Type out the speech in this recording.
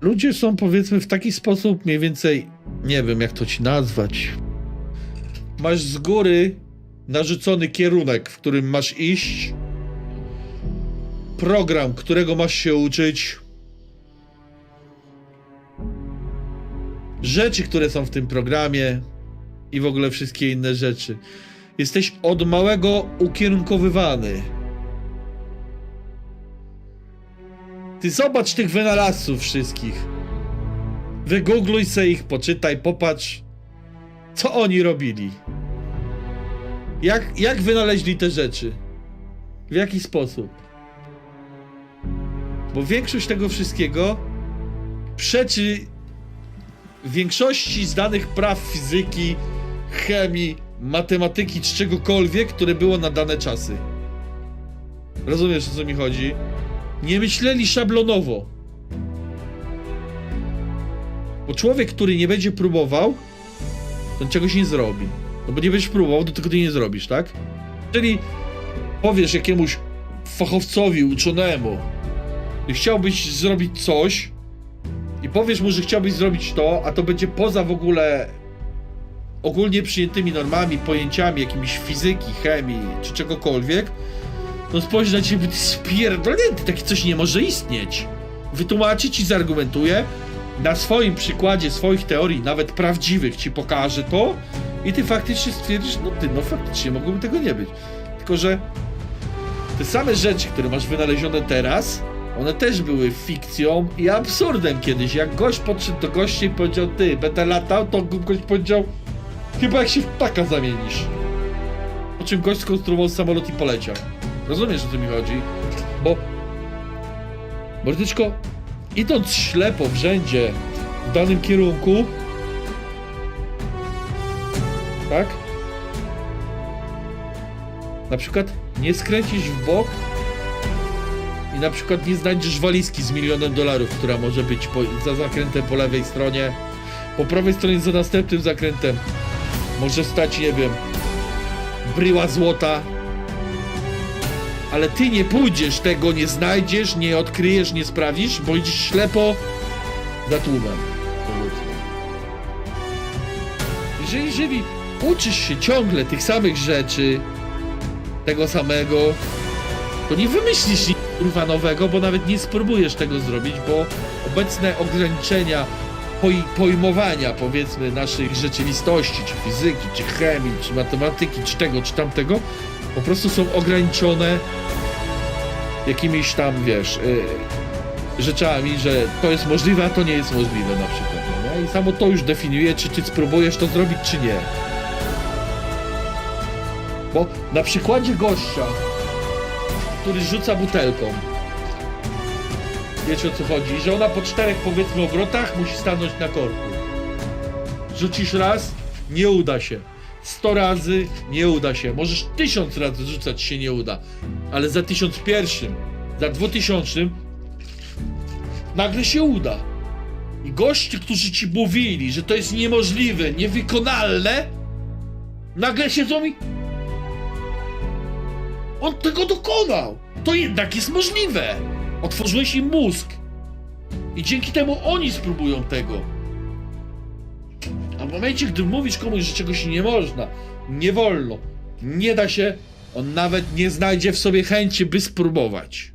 ludzie są powiedzmy w taki sposób mniej więcej, nie wiem jak to ci nazwać. Masz z góry narzucony kierunek, w którym masz iść, program, którego masz się uczyć, rzeczy, które są w tym programie i w ogóle wszystkie inne rzeczy. Jesteś od małego ukierunkowywany. Ty zobacz tych wynalazców wszystkich. Wygoogluj se ich, poczytaj, popatrz, co oni robili. Jak, jak wynaleźli te rzeczy? W jaki sposób? Bo większość tego wszystkiego przeczy większości znanych praw fizyki, chemii, matematyki czy czegokolwiek, które było na dane czasy. Rozumiesz o co mi chodzi? Nie myśleli szablonowo. Bo człowiek, który nie będzie próbował, to czegoś nie zrobi. No bo nie będziesz próbował, to tego ty nie zrobisz, tak? Jeżeli powiesz jakiemuś fachowcowi, uczonemu, że chciałbyś zrobić coś i powiesz mu, że chciałbyś zrobić to, a to będzie poza w ogóle ogólnie przyjętymi normami, pojęciami jakimiś fizyki, chemii czy czegokolwiek, to spojrzy na ciebie, ty spierdolnięty, takie coś nie może istnieć. Wytłumaczy ci, zargumentuje, na swoim przykładzie swoich teorii, nawet prawdziwych, ci pokaże to i ty faktycznie stwierdzisz, no ty, no faktycznie mogłoby tego nie być. Tylko, że te same rzeczy, które masz wynalezione teraz, one też były fikcją i absurdem kiedyś. Jak gość podszedł do gości i powiedział, ty, będę latał, to gość powiedział, chyba jak się w ptaka zamienisz. Po czym gość skonstruował samolot i poleciał. Rozumiesz, o co mi chodzi? Bo... Mordyczko, idąc ślepo w rzędzie w danym kierunku, tak? Na przykład nie skręcisz w bok i na przykład nie znajdziesz walizki z milionem dolarów, która może być po, za zakrętem po lewej stronie, po prawej stronie za następnym zakrętem może stać, nie wiem, bryła złota, ale ty nie pójdziesz, tego nie znajdziesz, nie odkryjesz, nie sprawdzisz, bo idziesz ślepo za tłumem. Jeżeli, jeżeli uczysz się ciągle tych samych rzeczy, tego samego, to nie wymyślisz nic kurwa nowego, bo nawet nie spróbujesz tego zrobić, bo obecne ograniczenia poj- pojmowania, powiedzmy, naszej rzeczywistości, czy fizyki, czy chemii, czy matematyki, czy tego, czy tamtego, po prostu są ograniczone jakimiś tam, wiesz, y, rzeczami, że to jest możliwe, a to nie jest możliwe na przykład. No? I samo to już definiuje, czy ty spróbujesz to zrobić, czy nie. Bo na przykładzie gościa, który rzuca butelką, wiecie o co chodzi, że ona po czterech powiedzmy obrotach musi stanąć na korku. Rzucisz raz, nie uda się. 100 razy nie uda się. Możesz tysiąc razy rzucać się nie uda. Ale za tysiąc pierwszym, za dwutysięcznym nagle się uda. I goście, którzy ci mówili, że to jest niemożliwe, niewykonalne, nagle siedzą i on tego dokonał. To jednak jest możliwe. Otworzyłeś im mózg. I dzięki temu oni spróbują tego. W momencie, gdy mówisz komuś, że czegoś nie można, nie wolno, nie da się, on nawet nie znajdzie w sobie chęci, by spróbować.